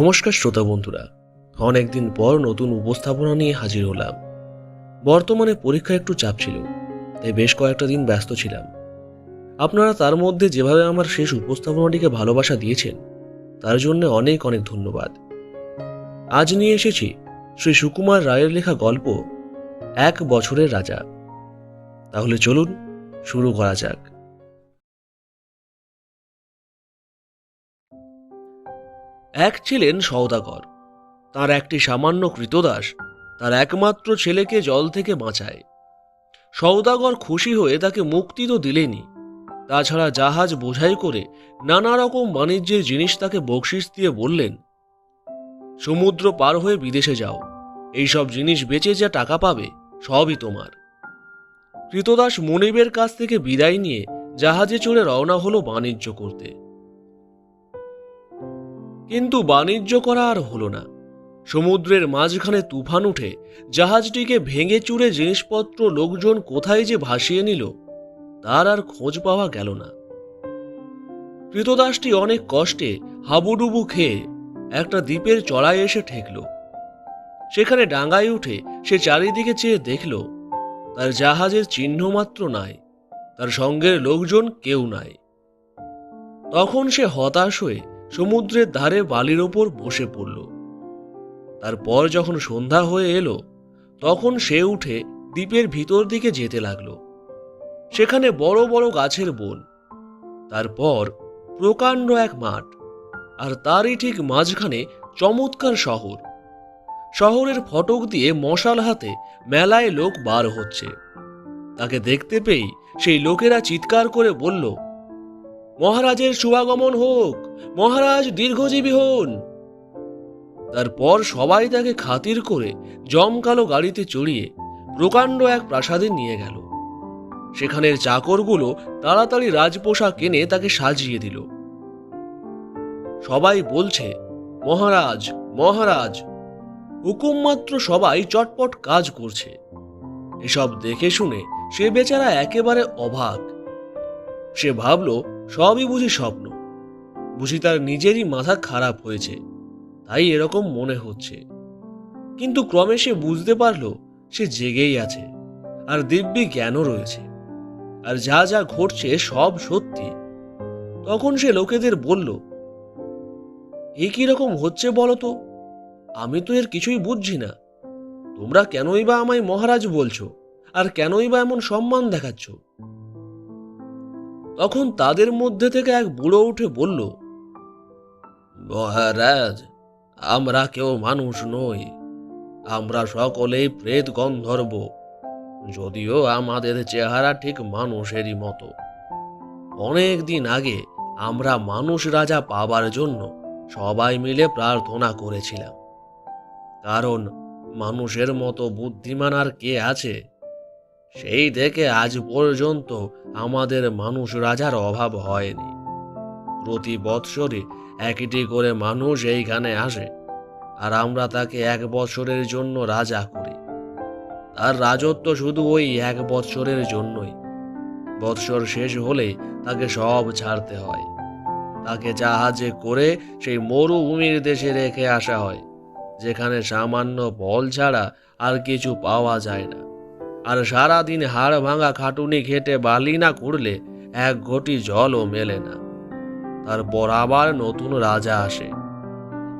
নমস্কার শ্রোতা বন্ধুরা, অনেকদিন পর নতুন উপস্থাপনা নিয়ে হাজির হলাম। বর্তমানে পরীক্ষা একটু চাপ ছিল, তাই বেশ কয়েকটা দিন ব্যস্ত ছিলাম। আপনারা তার মধ্যে যেভাবে আমার শেষ উপস্থাপনাটিকে ভালোবাসা দিয়েছেন, তার জন্য অনেক অনেক ধন্যবাদ। আজ নিয়ে এসেছি শ্রী সুকুমার রায়ের লেখা গল্প, এক বছরের রাজা। তাহলে চলুন, শুরু করা যাক। এক ছিলেন সওদাগর। তার একটি সামান্য কৃতদাস, তার একমাত্র ছেলেকে জল থেকে বাঁচায়। সওদাগর খুশি হয়ে তাকে মুক্তি তো দিলেনি তাছাড়া জাহাজ বোঝাই করে নানা রকম বাণিজ্যের জিনিস তাকে বকশিস দিয়ে বললেন, সমুদ্র পার হয়ে বিদেশে যাও। এইসব জিনিস বেচে যা টাকা পাবে, সবই তোমার। কৃতদাস মনিবের কাছ থেকে বিদায় নিয়ে জাহাজে চড়ে রওনা হলো বাণিজ্য করতে। কিন্তু বাণিজ্য করা আর হলো না। সমুদ্রের মাঝখানে তুফান উঠে জাহাজটিকে ভেঙে চুরে জিনিসপত্র লোকজন কোথায় যে ভাসিয়ে নিল, তার আর খোঁজ পাওয়া গেল না। কৃতদাসটি অনেক কষ্টে হাবুডুবু খেয়ে একটা দ্বীপের চড়ায় এসে ঠেকল। সেখানে ডাঙ্গায় উঠে সে চারিদিকে চেয়ে দেখল, তার জাহাজের চিহ্ন মাত্র নাই, তার সঙ্গের লোকজন কেউ নাই। তখন সে হতাশ হয়ে সমুদ্রের ধারে বালির ওপর বসে পড়ল। তারপর যখন সন্ধ্যা হয়ে এলো, তখন সে উঠে দ্বীপের ভিতর দিকে যেতে লাগল। সেখানে বড় বড় গাছের বন, তারপর প্রকাণ্ড এক মাঠ, আর তারই ঠিক মাঝখানে চমৎকার শহর। শহরের ফটক দিয়ে মশাল হাতে মেলায় লোক বার হচ্ছে। তাকে দেখতে পেয়েই সেই লোকেরা চিৎকার করে বলল মহারাজের শুভাগমন হোক। মহারাজ দীর্ঘজীবী হন। তারপর সবাই তাকে খাতির করে জমকালো গাড়িতে চড়িয়ে প্রকাণ্ড এক প্রাসাদে নিয়ে গেল। সেখানের চাকরগুলো তাড়াতাড়ি রাজপোশাক এনে তাকে সাজিয়ে দিল। সবাই বলছে, মহারাজ মহারাজ। হুকুম মাত্র সবাই চটপট কাজ করছে। এসব দেখে শুনে সে বেচারা একেবারে অবাক। সে ভাবল সবই বুঝি স্বপ্ন। বুঝি তার নিজেরই মাথা খারাপ হয়েছে, তাই এরকম মনে হচ্ছে। কিন্তু ক্রমে সে বুঝতে পারল, সে জেগেই আছে, আর দিব্যি জ্ঞানও রয়েছে, আর যা যা ঘটছে সব সত্যি। তখন সে লোকেদের বলল, এ কি রকম হচ্ছে বলো তো? আমি তো এর কিছুই বুঝছি না। তোমরা কেনই বা আমায় মহারাজ বলছো, আর কেনই বা এমন সম্মান দেখাচ্ছ? তখন তাদের মধ্যে থেকে এক বুড়ো উঠে বলল, মহারাজ, আমরা কেউ মানুষ নই। আমরা সকলেই প্রেত গন্ধর্ব। যদিও আমাদের চেহারা ঠিক মানুষেরই মতো। অনেক দিন আগে আমরা মানুষ রাজা পাবার জন্য সবাই মিলে প্রার্থনা করেছিলাম। কারণ মানুষের মতো বুদ্ধিমান আর কে আছে সেই থেকে আজ পর্যন্ত আমাদের মানুষ রাজার অভাব হয়নি। প্রতি বৎসরে একটি করে মানুষ এইখানে আসে, আর আমরা তাকে এক বছরের জন্য রাজা করি। তার রাজত্ব শুধু ওই এক বৎসরের জন্যই। বৎসর শেষ হলে তাকে সব ছাড়তে হয়। তাকে জাহাজে করে সেই মরুভূমির দেশে রেখে আসা হয়, যেখানে সামান্য বল ছাড়া আর কিছু পাওয়া যায় না। আর সারাদিন হাড় ভাঙা খাটুনি খেটে বালি না করলে এক ঘটি জলও মেলে না। তারপর আবার নতুন রাজা আসে।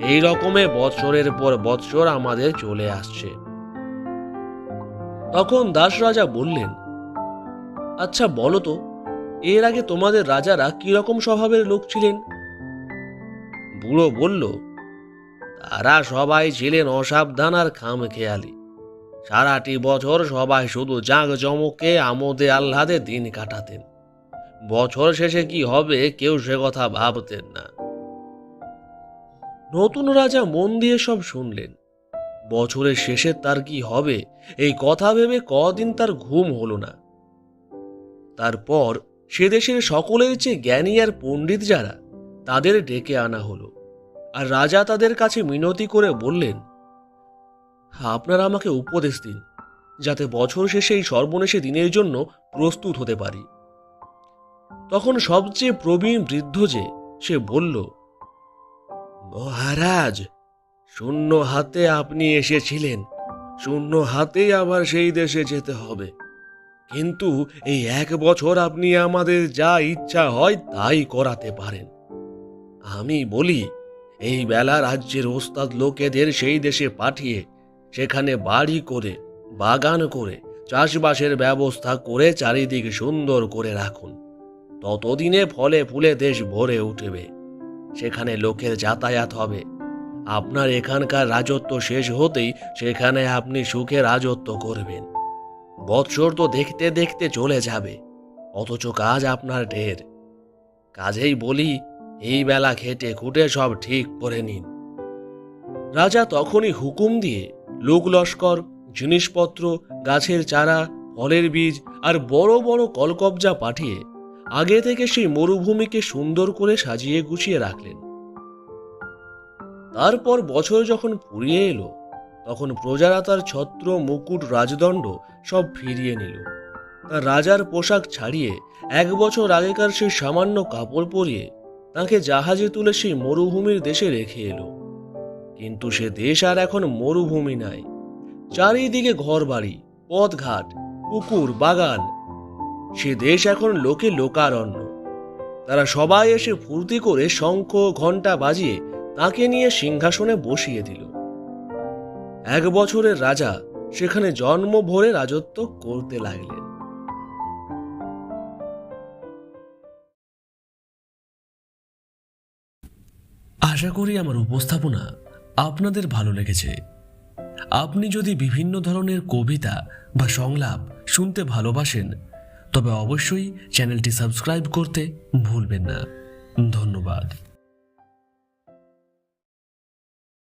এই রকমে বৎসরের পর বৎসর আমাদের চলে আসছে। তখন দাস রাজা বললেন আচ্ছা বলো তো, এর আগে তোমাদের রাজারা কি রকম স্বভাবের লোক ছিলেন? বুড়ো বলল, তারা সবাই ছিলেন অসাবধান আর খাম খেয়ালি সারাটি বছর সবাই শুধু জাঁক জমকে আমোদে আহ্লাদে দিন কাটাতেন। বছর শেষে কি হবে কেউ সে কথা ভাবতেন না। নতুন রাজা মন দিয়ে সব শুনলেন। বছরের শেষে তার কি হবে, এই কথা ভেবে কদিন তার ঘুম হলো না। তারপর সে দেশের সকলের চেয়ে জ্ঞানী আর পণ্ডিত যারা, তাদের ডেকে আনা হলো। আর রাজা তাদের কাছে মিনতি করে বললেন আপনারা আমাকে উপদেশ দিন, যাতে বছর শেষে এই সর্বনেশে দিনের জন্য প্রস্তুত হতে পারি। তখন সবচেয়ে প্রবীণ বৃদ্ধ যে, সে বলল, মহারাজ, শূন্য হাতে আপনি এসেছিলেন, শূন্য হাতেই আবার সেই দেশে যেতে হবে। কিন্তু এই এক বছর আপনি আমাদের যা ইচ্ছা হয় তাই করাতে পারেন। আমি বলি, এই বেলা রাজ্যের ওস্তাদ লোকেদের সেই দেশে পাঠিয়ে সেখানে বাড়ি করে, বাগান করে, চাষবাসের ব্যবস্থা করে চারিদিক সুন্দর করে রাখুন। ততদিনে ফলে ফুলে দেশ ভরে উঠবে। সেখানে লোকের যাতায়াত হবে। আপনার এখানকার রাজত্ব শেষ হতেই সেখানে আপনি সুখে রাজত্ব করবেন। বৎসর তো দেখতে দেখতে চলে যাবে, অথচ কাজ আপনার ঢের। কাজেই বলি, এই বেলা খেটে খুঁটে সব ঠিক করে নিন। রাজা তখনই হুকুম দিয়ে লোক লস্কর, জিনিসপত্র, গাছের চারা, ফলের বীজ আর বড় বড় কলকবজা পাঠিয়ে আগে থেকে সেই মরুভূমিকে সুন্দর করে সাজিয়ে গুছিয়ে রাখলেন। তারপর বছর যখন ফুরিয়ে এলো, তখন প্রজারা তার ছত্র, মুকুট, রাজদণ্ড সব ফিরিয়ে নিল। তার রাজার পোশাক ছাড়িয়ে এক বছর আগেকার সেই সামান্য কাপড় পরিয়ে তাকে জাহাজে তুলে সেই মরুভূমির দেশে রেখে এলো। কিন্তু সে দেশ আর এখন মরুভূমি নাই। চারিদিকে ঘর ঘরবাড়ি, পথঘাট, পুকুর, বাগান। সে দেশ এখন লোকে লোকারণ্য। তারা সবাই এসে ফুর্তি করে শঙ্খ, ঘণ্টা বাজিয়ে তাকে নিয়ে সিংহাসনে বসিয়ে দিল। এক বছরের রাজা সেখানে জন্ম ভরে রাজত্ব করতে লাগলেন। আশা করি আমার উপস্থাপনা আপনাদের ভালো লেগেছে। আপনি যদি বিভিন্ন ধরনের কবিতা বা সংলাপ শুনতে ভালোবাসেন, তবে অবশ্যই চ্যানেলটি সাবস্ক্রাইব করতে ভুলবেন না। ধন্যবাদ।